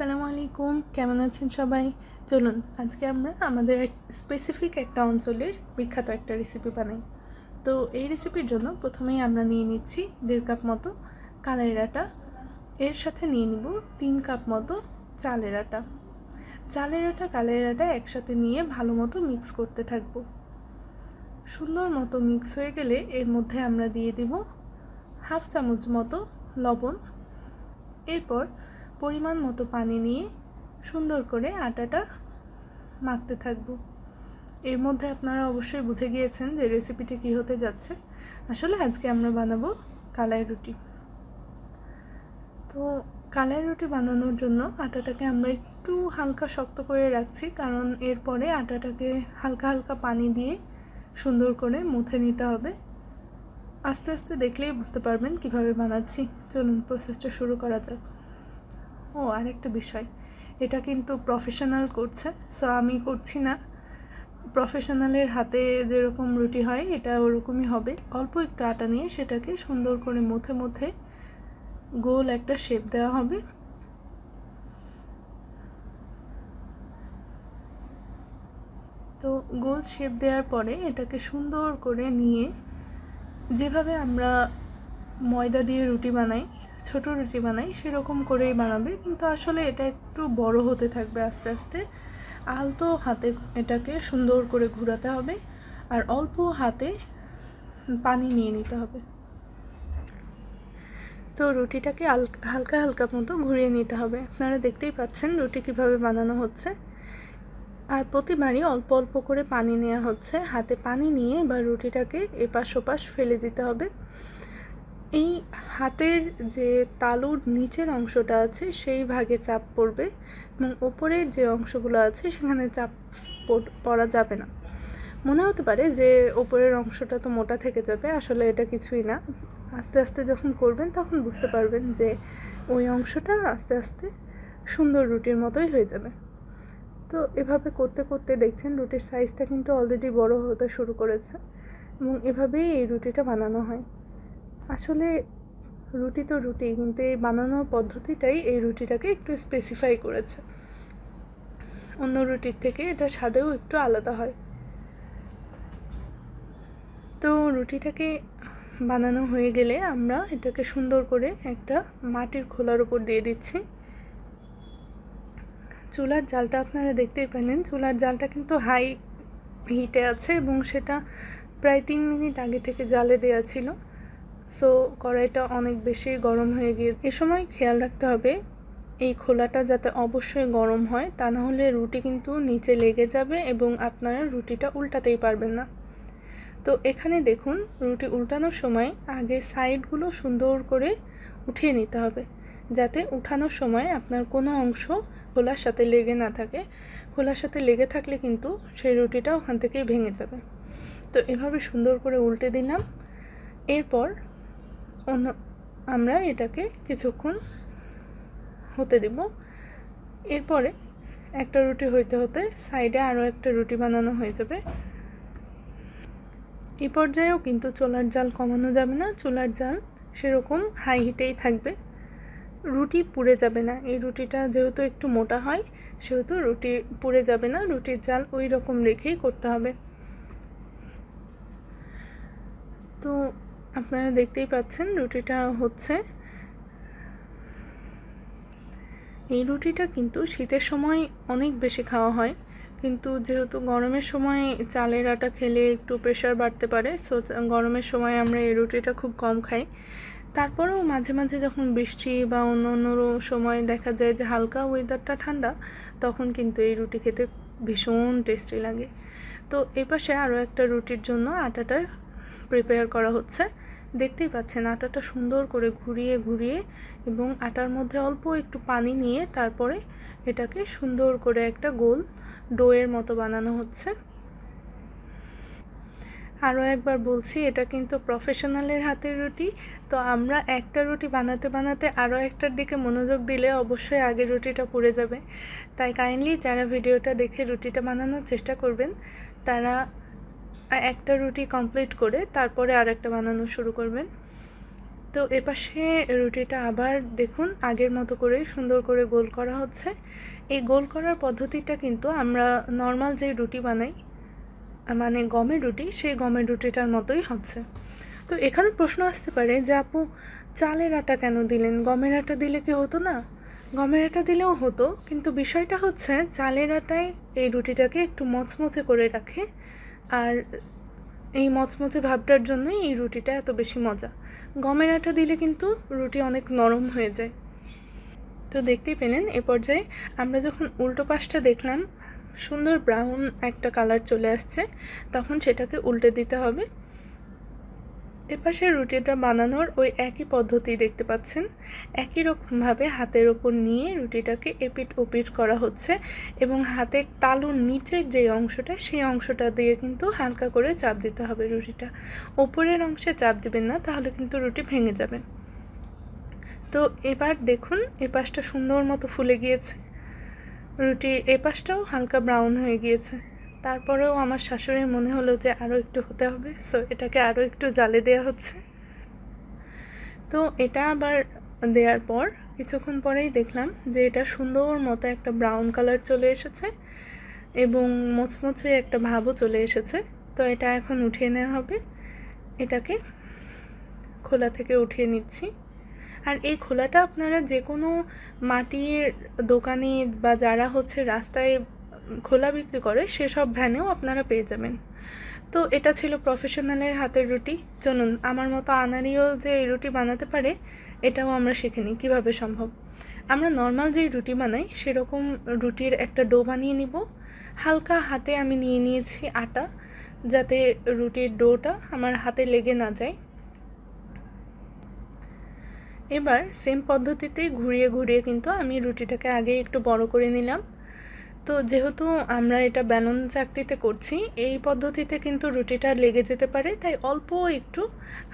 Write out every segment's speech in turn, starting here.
আসসালামু আলাইকুম। কেমন আছেন সবাই? চলুন, আজকে আমরা আমাদের স্পেসিফিক একটা অঞ্চলের বিখ্যাত একটা রেসিপি বানাই। তো এই রেসিপির জন্য প্রথমেই আমরা নিয়ে নিচ্ছি দেড় কাপ মতো কালের আটা। এর সাথে নিয়ে নিব তিন কাপ মতো চালের আটা। চালের আটা কালের আটা একসাথে নিয়ে ভালো মতো মিক্স করতে থাকব। সুন্দর মতো মিক্স হয়ে গেলে এর মধ্যে আমরা দিয়ে দিব হাফ চামচ মতো লবণ। এরপর পরিমাণ মতো পানি নিয়ে সুন্দর করে আটাটা মাখতে থাকব। এর মধ্যে আপনারা অবশ্যই বুঝে গিয়েছেন যে রেসিপিটি কী হতে যাচ্ছে। আসলে আজকে আমরা বানাবো কালাই রুটি। তো কালাই রুটি বানানোর জন্য আটাটাকে আমরা একটু হালকা শক্ত করে রাখছি, কারণ এরপরে আটাটাকে হালকা হালকা পানি দিয়ে সুন্দর করে মুথে নিতে হবে। আস্তে আস্তে দেখলেই বুঝতে পারবেন কীভাবে বানাচ্ছি। চলুন প্রসেসটা শুরু করা যাক। ও, আরেকটা বিষয়। এটা কিন্তু প্রফেশনাল করছে। সো আমি করছি না। প্রফেশনালের হাতে যেরকম রুটি হয়, এটা ওরকমই হবে। অল্প একটু আটা নিয়ে সেটাকে সুন্দর করে মুথে মুথে গোল একটা শেপ দেওয়া হবে। তো, গোল শেপ দেওয়ার পরে এটাকে সুন্দর করে নিয়ে যেভাবে আমরা ময়দা দিয়ে রুটি বানাই ছোট রুটি বানাই, সেরকম করেই বানাবে। কিন্তু আসলে এটা একটু বড় হতে থাকবে আস্তে আস্তে। আলতো হাতে এটাকে সুন্দর করে ঘোরাতে হবে। আর অল্প হাতে পানি নিয়ে নিতে হবে। তো রুটিটাকে হালকা হালকা মতো ঘুরিয়ে নিতে হবে। আপনারা দেখতেই পাচ্ছেন রুটি কীভাবে বানানো হচ্ছে। আর প্রতিবারই অল্প অল্প করে পানি নেওয়া হচ্ছে। হাতে পানি নিয়ে বা রুটিটাকে এপাশ ওপাশ ফেলে দিতে হবে। এই হাতের যে তালুর নিচের অংশটা আছে, সেই ভাগে চাপ পড়বে এবং ওপরের যে অংশগুলো আছে, সেখানে চাপ পড়া যাবে না। মনে হতে পারে যে ওপরের অংশটা তো মোটা থেকে যাবে, আসলে এটা কিছুই না। আস্তে আস্তে যখন করবেন, তখন বুঝতে পারবেন যে ওই অংশটা আস্তে আস্তে সুন্দর রুটির মতোই হয়ে যাবে। তো এভাবে করতে করতে দেখছেন, রুটির সাইজটা কিন্তু অলরেডি বড় হতে শুরু করেছে এবং এভাবেই এই রুটিটা বানানো হয়। আসলে রুটি তো রুটি কিন্তু এই বানানোর পদ্ধতিটাই এই রুটিটাকে একটু স্পেসিফাই করেছে। অন্য রুটির থেকে এটা স্বাদেও একটু আলাদা হয়। তো রুটিটাকে বানানো হয়ে গেলে আমরা এটাকে সুন্দর করে একটা মাটির খোলার উপর দিয়ে দিচ্ছি। চুলার জালটা আপনারা দেখতেই পেলেন, চুলার জালটা কিন্তু হাই হিটে আছে এবং সেটা প্রায় তিন মিনিট আগে থেকে জালে দেওয়া ছিল। সো কড়াইটা অনেক বেশি গরম হয়ে গিয়ে, এ সময় খেয়াল রাখতে হবে, এই খোলাটা যাতে অবশ্যই গরম হয়, তা না হলে রুটি কিন্তু নিচে লেগে যাবে এবং আপনারা রুটিটা উল্টাতেই পারবেন না। তো এখানে দেখুন, রুটি উল্টানোর সময় আগে সাইডগুলো সুন্দর করে উঠিয়ে নিতে হবে, যাতে উঠানোর সময় আপনার কোনো অংশ খোলার সাথে লেগে না থাকে। খোলার সাথে লেগে থাকলে কিন্তু সেই রুটিটা ওখান থেকেই ভেঙে যাবে। তো এভাবে সুন্দর করে উল্টে দিলাম। এরপর অন্য, আমরা এটাকে কিছুক্ষণ হতে দেব। এরপরে একটা রুটি হইতে হতে সাইডে আরও একটা রুটি বানানো হয়ে যাবে। এই পর্যায়েও কিন্তু চুলার জাল কমানো যাবে না, চুলার জাল সেরকম হাই হিটেই থাকবে। রুটি পুড়ে যাবে না, এই রুটিটা যেহেতু একটু মোটা হয়, সেহেতু রুটি পুড়ে যাবে না, রুটির জাল ওই রকম রেখেই করতে হবে। তো আপনারা দেখতেই পাচ্ছেন রুটিটা হচ্ছে। এই রুটিটা কিন্তু শীতের সময় অনেক বেশি খাওয়া হয়। কিন্তু যেহেতু গরমের সময় চালের আটা খেলে একটু প্রেশার বাড়তে পারে সো গরমের সময় আমরা এই রুটিটা খুব কম খাই। তারপরেও মাঝে মাঝে যখন বৃষ্টি বা অন্য অন্য সময় দেখা যায় যে হালকা ওয়েদারটা ঠান্ডা, তখন কিন্তু এই রুটি খেতে ভীষণ টেস্টি লাগে। তো এপাশে আরও একটা রুটির জন্য আটাটা প্রিপেয়ার করা হচ্ছে। দেখতেই পাচ্ছেন আটাটা সুন্দর করে ঘুরিয়ে ঘুরিয়ে এবং আটার মধ্যে অল্প একটু পানি নিয়ে তারপরে এটাকে সুন্দর করে একটা গোল ডোয়ের মতো বানানো হচ্ছে। আরও একবার বলছি, এটা কিন্তু প্রফেশনালের হাতের রুটি। তো আমরা একটা রুটি বানাতে বানাতে আরও একটার দিকে মনোযোগ দিলে অবশ্যই আগের রুটিটা পুড়ে যাবে। তাই কাইন্ডলি যারা ভিডিওটা দেখে রুটিটা বানানোর চেষ্টা করবেন, তারা একটা রুটি কমপ্লিট করে তারপরে আর একটা বানানো শুরু করবেন। তো এপাশে রুটিটা আবার দেখুন, আগের মতো করে সুন্দর করে গোল করা হচ্ছে। এই গোল করার পদ্ধতিটা কিন্তু আমরা নর্মাল যে রুটি বানাই মানে গমের রুটি, সেই গমের রুটিটার মতোই হচ্ছে। তো এখানে প্রশ্ন আসতে পারে যে আপু, চালের আটা কেন দিলেন? গমের আটা দিলে কি হতো না? গমের আটা দিলেও হতো, কিন্তু বিষয়টা হচ্ছে চালের আটায় এই রুটিটাকে একটু মচমচে করে রাখে। আর এই মচমচে ভাবটার জন্যই এই রুটিটা এত বেশি মজা। গমের আটা দিলে কিন্তু রুটি অনেক নরম হয়ে যায়। তো দেখতেই পেলেন, এ পর্যায়ে আমরা যখন উল্টো পাশটা দেখলাম, সুন্দর ব্রাউন একটা কালার চলে আসছে, তখন সেটাকে উল্টে দিতে হবে। এপাশে রুটিটা বানানোর ওই একই পদ্ধতি দেখতে পাচ্ছেন। একই রকমভাবে হাতের ওপর নিয়ে রুটিটাকে এপিট ওপিট করা হচ্ছে এবং হাতের তালুর নিচের যে অংশটা, সেই অংশটা দিয়ে কিন্তু হালকা করে চাপ দিতে হবে রুটিটা। ওপরের অংশে চাপ দিবেন না, তাহলে কিন্তু রুটি ভেঙে যাবে। তো এবার দেখুন এ পাশটা সুন্দর মতো ফুলে গিয়েছে। রুটি এ পাশটাও হালকা ব্রাউন হয়ে গিয়েছে। তারপরেও আমার শাশুড়ির মনে হলো যে আরও একটু হতে হবে সো এটাকে আরও একটু জালে দেওয়া হচ্ছে। তো এটা আবার দেওয়ার পর কিছুক্ষণ পরেই দেখলাম যে এটা সুন্দর মতো একটা ব্রাউন কালার চলে এসেছে এবং মোচমোচে একটা ভাবও চলে এসেছে। তো এটা এখন উঠিয়ে নেওয়া হবে। এটাকে খোলা থেকে উঠিয়ে নিচ্ছি। আর এই খোলাটা আপনারা যে কোনো মাটির দোকানে বা যারা হচ্ছে রাস্তায় খোলা বিক্রি করে সেসব ভ্যানেও আপনারা পেয়ে যাবেন। তো এটা ছিল প্রফেশনালের হাতের রুটি। চলুন, আমার মতো আনারিও যে এই রুটি বানাতে পারে, এটাও আমরা শিখে নিই কীভাবে সম্ভব। আমরা নর্মাল যেই রুটি বানাই, সেরকম রুটির একটা ডো বানিয়ে নিব। হালকা হাতে আমি নিয়ে নিয়েছি আটা, যাতে রুটির ডোটা আমার হাতে লেগে না যায়। এবার সেম পদ্ধতিতেই ঘুরিয়ে ঘুরিয়ে কিন্তু আমি রুটিটাকে আগে একটু বড় করে নিলাম। তো যেহেতু আমরা এটা ব্যালন চাকতিতে করছি, এই পদ্ধতিতে কিন্তু রুটিটা লেগে যেতে পারে, তাই অল্প একটু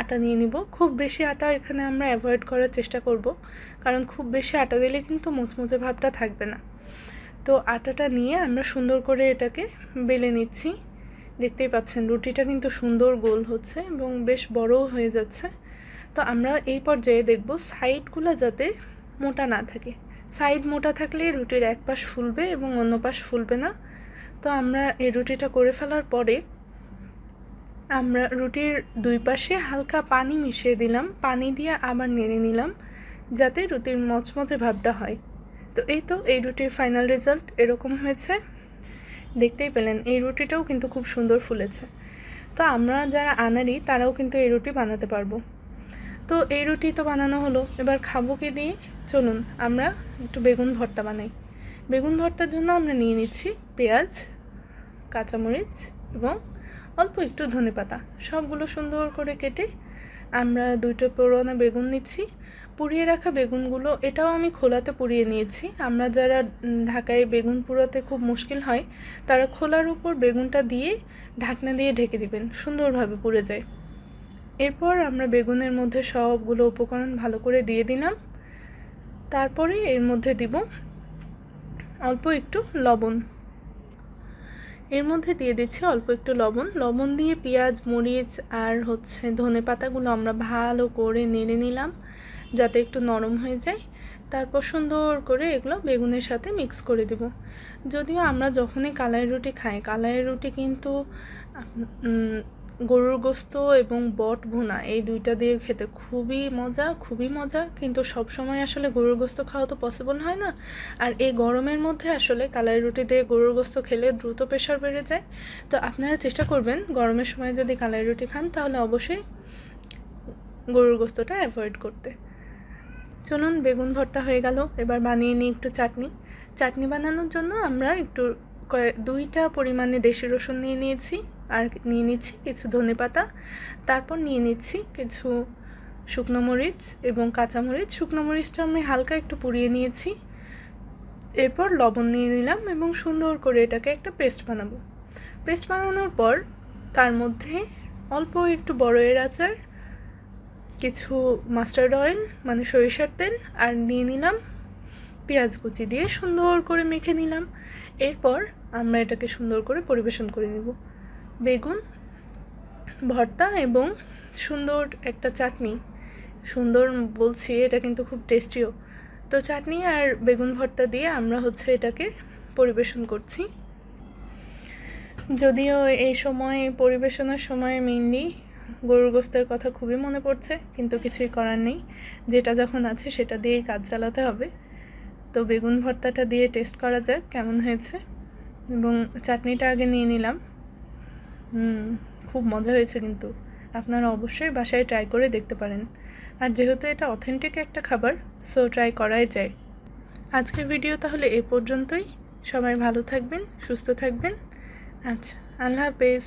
আটা নিয়ে নিব। খুব বেশি আটা এখানে আমরা অ্যাভয়েড করার চেষ্টা করব, কারণ খুব বেশি আটা দিলে কিন্তু মুচমুচে ভাবটা থাকবে না। তো আটাটা নিয়ে আমরা সুন্দর করে এটাকে বেলে নিচ্ছি। দেখতেই পাচ্ছেন, রুটিটা কিন্তু সুন্দর গোল হচ্ছে এবং বেশ বড়ও হয়ে যাচ্ছে। তো আমরা এই পর্যায়ে দেখব সাইডগুলো যাতে মোটা না থাকে। সাইড মোটা থাকলে রুটির এক পাশ ফুলবে এবং অন্য পাশ ফুলবে না। তো আমরা এই রুটিটা করে ফেলার পরে আমরা রুটির দুই পাশে হালকা পানি মিশিয়ে দিলাম। পানি দিয়ে আবার নেড়ে নিলাম যাতে রুটির মচমচে ভাবটা হয়। তো এই তো এই রুটির ফাইনাল রেজাল্ট এরকম হয়েছে। দেখতেই পেলেন, এই রুটিটাও কিন্তু খুব সুন্দর ফুলেছে। তো আমরা যারা আনারি তারাও কিন্তু এই রুটি বানাতে পারব। তো এই রুটি তো বানানো হলো। এবার খাব কি দিয়ে? চলুন, আমরা একটু বেগুন ভর্তা বানাই। বেগুন ভর্তার জন্য আমরা নিয়ে নিচ্ছি পেঁয়াজ, কাঁচামরিচ এবং অল্প একটু ধনে পাতা সবগুলো সুন্দর করে কেটে আমরা দুইটো পুরোনো বেগুন নিচ্ছি। পুড়িয়ে রাখা বেগুনগুলো, এটাও আমি খোলাতে পুড়িয়ে নিয়েছি। আমরা যারা ঢাকায় বেগুন পুরোতে খুব মুশকিল হয়, তারা খোলার উপর বেগুনটা দিয়ে ঢাকনা দিয়ে ঢেকে দিবেন। সুন্দরভাবে পুড়ে যায়। এরপর আমরা বেগুনের মধ্যে সবগুলো উপকরণ ভালো করে দিয়ে দিলাম। তারপরে এর মধ্যে দিব অল্প একটু লবণ। এর মধ্যে দিয়ে দিচ্ছি অল্প একটু লবণ। লবণ দিয়ে পেঁয়াজ, মরিচ আর হচ্ছে ধনে পাতাগুলো আমরা ভালো করে নেড়ে নিলাম যাতে একটু নরম হয়ে যায়। তারপর সুন্দর করে এগুলো বেগুনের সাথে মিক্স করে দেব। যদিও আমরা যখনই কালাই রুটি খাই, কালাই রুটি কিন্তু গরুর গোস্ত এবং বট ভুনা, এই দুইটা দিয়ে খেতে খুবই মজা খুবই মজা। কিন্তু সব সময় আসলে গরুর গোস্ত খাওয়া তো পসিবল হয় না। আর এই গরমের মধ্যে আসলে কালাই রুটি দিয়ে গরুর গোস্ত খেলে দ্রুত প্রেশার বেড়ে যায়। তো আপনারা চেষ্টা করবেন, গরমের সময় যদি কালাই রুটি খান, তাহলে অবশ্যই গরুর গোস্তটা অ্যাভয়েড করতে। চলুন, বেগুন ভর্তা হয়ে গেল। এবার বানিয়ে নিই একটু চাটনি। চাটনি বানানোর জন্য আমরা একটু দুইটা পরিমাণে দেশি রসুন নিয়ে নিয়েছি। আর নিয়ে নিচ্ছি কিছু ধনে পাতা। তারপর নিয়ে নিচ্ছি কিছু শুকনো মরিচ এবং কাঁচামরিচ শুকনো মরিচটা আমি হালকা একটু পুড়িয়ে নিয়েছি। এরপর লবণ নিয়ে নিলাম এবং সুন্দর করে এটাকে একটা পেস্ট বানাবো। পেস্ট বানানোর পর তার মধ্যে অল্প একটু বড় এর আচার, কিছু মাস্টার্ড অয়েল মানে সরিষার তেল, আর নিয়ে নিলাম পেঁয়াজ কুচি দিয়ে সুন্দর করে মেখে নিলাম। এরপর আমরা এটাকে সুন্দর করে পরিবেশন করে নেব। বেগুন, ভর্তা এবং সুন্দর একটা চাটনি। সুন্দর বলছি, এটা কিন্তু খুব টেস্টিও তো চাটনি আর বেগুন, ভর্তা দিয়ে আমরা হচ্ছে এটাকে পরিবেশন করছি। যদিও এই সময়, পরিবেশনের সময় মেইনলি গরুর গোস্তের কথা খুবই মনে পড়ছে, কিন্তু কিছুই করার নেই। যেটা যখন আছে সেটা দিয়েই কাজ চালাতে হবে। তো বেগুন, ভর্তাটা দিয়ে টেস্ট করা যাক, কেমন হয়েছে। এবং চাটনিটা আগে নিয়ে নিলাম। হুম, খুব মজা হয়েছে কিন্তু। আপনারা অবশ্যই বাসায় ট্রাই করে দেখতে পারেন। আর যেহেতু এটা অথেন্টিক একটা খাবার সো ট্রাই করাই যায়। আজকের ভিডিও তাহলে এ পর্যন্তই। সবাই ভালো থাকবেন, সুস্থ থাকবেন। আচ্ছা আল্লাহ হাফেজ।